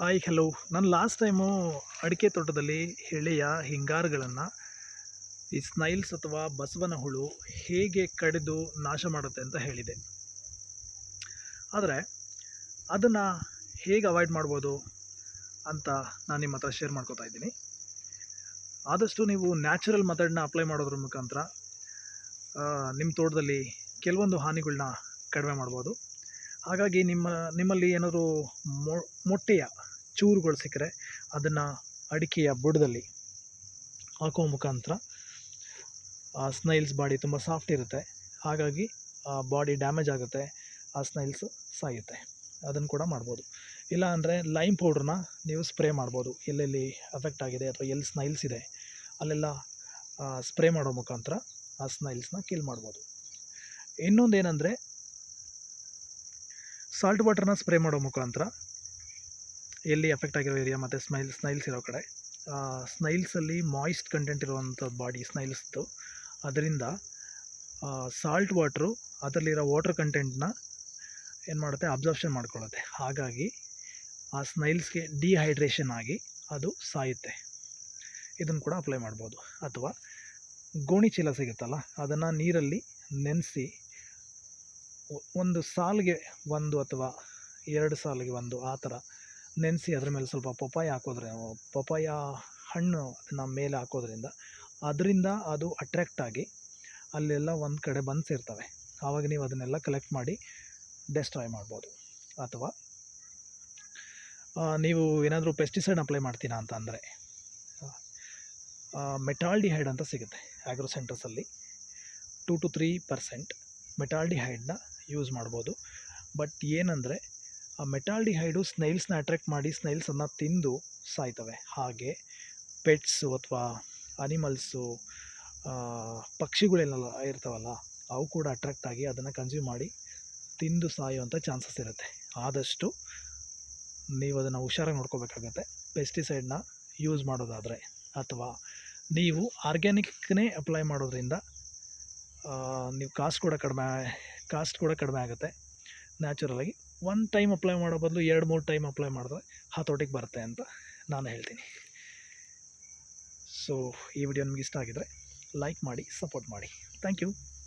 Hi hello ನಾನು last time ಅಡಿಕೆ ತೋಟದಲ್ಲಿ ಎಳೆಯ ಹಿಂಗಾರುಗಳನ್ನು ಈ ಸ್ನೈಲ್ಸ್ ಅಥವಾ ಬಸವನ ಹುಳು ಹೇಗೆ ಕಡಿದು ನಾಶ ಮಾಡುತ್ತೆ ಅಂತ ಹೇಳಿದೆ. ಆದರೆ ಅದನ್ನು ಹೇಗೆ ಅವಾಯ್ಡ್ ಮಾಡ್ಬೋದು ಅಂತ ನಾನು ನಿಮ್ಮ ಹತ್ರ ಶೇರ್ ಮಾಡ್ಕೋತಾ ಇದ್ದೀನಿ. ಆದಷ್ಟು ನೀವು ನ್ಯಾಚುರಲ್ ಮೆಥಡ್ನ ಅಪ್ಲೈ ಮಾಡೋದ್ರ ಮುಖಾಂತರ ನಿಮ್ಮ ತೋಟದಲ್ಲಿ ಕೆಲವೊಂದು ಹಾನಿಗಳನ್ನ ಕಡಿಮೆ ಮಾಡ್ಬೋದು. ಹಾಗಾಗಿ ನಿಮ್ಮ, ನಿಮ್ಮಲ್ಲಿ ಏನಾದರೂ ಮೊ, ಮೊಟ್ಟೆಯ ಚೂರುಗಳು ಸಿಕ್ಕರೆ ಅದನ್ನು ಅಡಿಕೆಯ ಬುಡದಲ್ಲಿ ಹಾಕೋ ಮುಖಾಂತರ, ಆ ಸ್ನೈಲ್ಸ್ ಬಾಡಿ ತುಂಬ ಸಾಫ್ಟ್ ಇರುತ್ತೆ. ಹಾಗಾಗಿ ಬಾಡಿ ಡ್ಯಾಮೇಜ್ ಆಗುತ್ತೆ, ಆ ಸ್ನೈಲ್ಸ್ ಸಾಯುತ್ತೆ. ಅದನ್ನು ಕೂಡ ಮಾಡ್ಬೋದು. ಇಲ್ಲ ಅಂದರೆ ಲೈಮ್ ಪೌಡ್ರನ್ನ ನೀವು ಸ್ಪ್ರೇ ಮಾಡ್ಬೋದು. ಎಲ್ಲೆಲ್ಲಿ ಎಫೆಕ್ಟ್ ಆಗಿದೆ ಅಥವಾ ಎಲ್ಲಿ ಸ್ನೈಲ್ಸ್ ಇದೆ, ಅಲ್ಲೆಲ್ಲ ಸ್ಪ್ರೇ ಮಾಡೋ ಮುಖಾಂತರ ಆ ಸ್ನೈಲ್ಸ್ನ ಕಿಲ್ ಮಾಡ್ಬೋದು. ಇನ್ನೊಂದು ಏನಂದರೆ ಸಾಲ್ಟ್ ವಾಟರ್ನ ಸ್ಪ್ರೇ ಮಾಡೋ ಮುಖಾಂತರ ಎಲ್ಲಿ ಎಫೆಕ್ಟ್ ಆಗಿರೋ ಏರಿಯಾ ಮತ್ತು ಸ್ಮೈಲ್, ಸ್ನೈಲ್ಸ್ ಇರೋ ಕಡೆ ಸ್ನೈಲ್ಸಲ್ಲಿ ಮಾಯಿಸ್ಟ್ ಕಂಟೆಂಟ್ ಇರುವಂಥ ಬಾಡಿ ಸ್ನೈಲ್ಸ್ದು ಅದರಿಂದ ಸಾಲ್ಟ್ ವಾಟ್ರು ಅದರಲ್ಲಿರೋ ವಾಟರ್ ಕಂಟೆಂಟ್ನ ಏನು ಮಾಡುತ್ತೆ? ಅಬ್ಸರ್ಪ್ಷನ್ ಮಾಡ್ಕೊಳ್ಳುತ್ತೆ. ಹಾಗಾಗಿ, ಆ ಸ್ನೈಲ್ಸ್ಗೆ ಡಿಹೈಡ್ರೇಷನ್ ಆಗಿ ಅದು ಸಾಯುತ್ತೆ. ಇದನ್ನು ಕೂಡ ಅಪ್ಲೈ ಮಾಡ್ಬೋದು. ಅಥವಾ ಗೋಣಿ ಚೀಲ ಸಿಗುತ್ತಲ್ಲ, ಅದನ್ನು ನೀರಲ್ಲಿ ನೆನೆಸಿ ಒಂದು ಸಾಲಿಗೆ ಒಂದು ಅಥವಾ ಎರಡು ಸಾಲಿಗೆ ಒಂದು ಆ ಥರ ನೆನೆಸಿ ಅದ್ರ ಮೇಲೆ ಸ್ವಲ್ಪ ಪಪಾಯ ಹಾಕೋದ್ರೆ ಪಪಾಯ ಹಣ್ಣು ನಮ್ಮ ಮೇಲೆ ಹಾಕೋದ್ರಿಂದ, ಅದರಿಂದ ಅದು ಅಟ್ರ್ಯಾಕ್ಟ್ ಆಗಿ ಅಲ್ಲೆಲ್ಲ ಒಂದು ಕಡೆ ಬಂದು ಸೇರ್ತವೆ ಆವಾಗ ನೀವು ಅದನ್ನೆಲ್ಲ ಕಲೆಕ್ಟ್ ಮಾಡಿ ಡೆಸ್ಟ್ರಾಯ್ ಮಾಡ್ಬೋದು. ಅಥವಾ ನೀವು ಏನಾದರೂ ಪೆಸ್ಟಿಸೈಡ್ ಅಪ್ಲೈ ಮಾಡ್ತೀರಾ ಅಂತ ಅಂದರೆ ಮೆಟಾಲ್ಡಿಹೈಡ್ ಅಂತ ಸಿಗುತ್ತೆ ಆಗ್ರೋ ಸೆಂಟರ್ಸಲ್ಲಿ ಟೂ ಟು ತ್ರೀ ಪರ್ಸೆಂಟ್ ಮೆಟಾಲ್ಡಿಹೈಡ್ನ ಯೂಸ್ ಮಾಡ್ಬೋದು. ಬಟ್ ಏನಂದರೆ ಆ ಮೆಟಾಲ್ಡಿಹೈಡು ಸ್ನೈಲ್ಸ್ನ ಅಟ್ರ್ಯಾಕ್ಟ್ ಮಾಡಿ ಸ್ನೈಲ್ಸನ್ನು ತಿಂದು ಸಾಯ್ತವೆ. ಹಾಗೆ ಪೆಟ್ಸು ಅಥವಾ ಅನಿಮಲ್ಸು ಪಕ್ಷಿಗಳೆಲ್ಲ ಇರ್ತಾವಲ್ಲ, ಅವು ಕೂಡ ಅಟ್ರ್ಯಾಕ್ಟ್ ಆಗಿ ಅದನ್ನು ಕನ್ಸ್ಯೂಮ್ ಮಾಡಿ ತಿಂದು ಸಾಯುವಂಥ ಚಾನ್ಸಸ್ ಇರುತ್ತೆ. ಆದಷ್ಟು ನೀವು ಅದನ್ನು ಹುಷಾರಾಗಿ ನೋಡ್ಕೋಬೇಕಾಗತ್ತೆ. ಪೆಸ್ಟಿಸೈಡ್ನ ಯೂಸ್ ಮಾಡೋದಾದರೆ ಅಥವಾ ನೀವು ಆರ್ಗ್ಯಾನಿಕ್ನೇ ಅಪ್ಲೈ ಮಾಡೋದ್ರಿಂದ ನೀವು ಕಾಸ್ಟ್ ಕೂಡ ಕಡಿಮೆ ಕಾಸ್ಟ್ ಕೂಡ ಕಡಿಮೆ ಆಗುತ್ತೆ. ನ್ಯಾಚುರಲಾಗಿ ಒನ್ ಟೈಮ್ ಅಪ್ಲೈ ಮಾಡೋ ಬದಲು ಎರಡು, ಮೂರು ಟೈಮ್ ಅಪ್ಲೈ ಮಾಡಿದ್ರೆ ಹತೋಟಿಗೆ ಬರುತ್ತೆ ಅಂತ ನಾನು ಹೇಳ್ತೀನಿ. ಸೊ ಈ ವಿಡಿಯೋ ನಿಮ್ಗೆ ಇಷ್ಟ ಆಗಿದರೆ ಲೈಕ್ ಮಾಡಿ ಸಪೋರ್ಟ್ ಮಾಡಿ. Thank you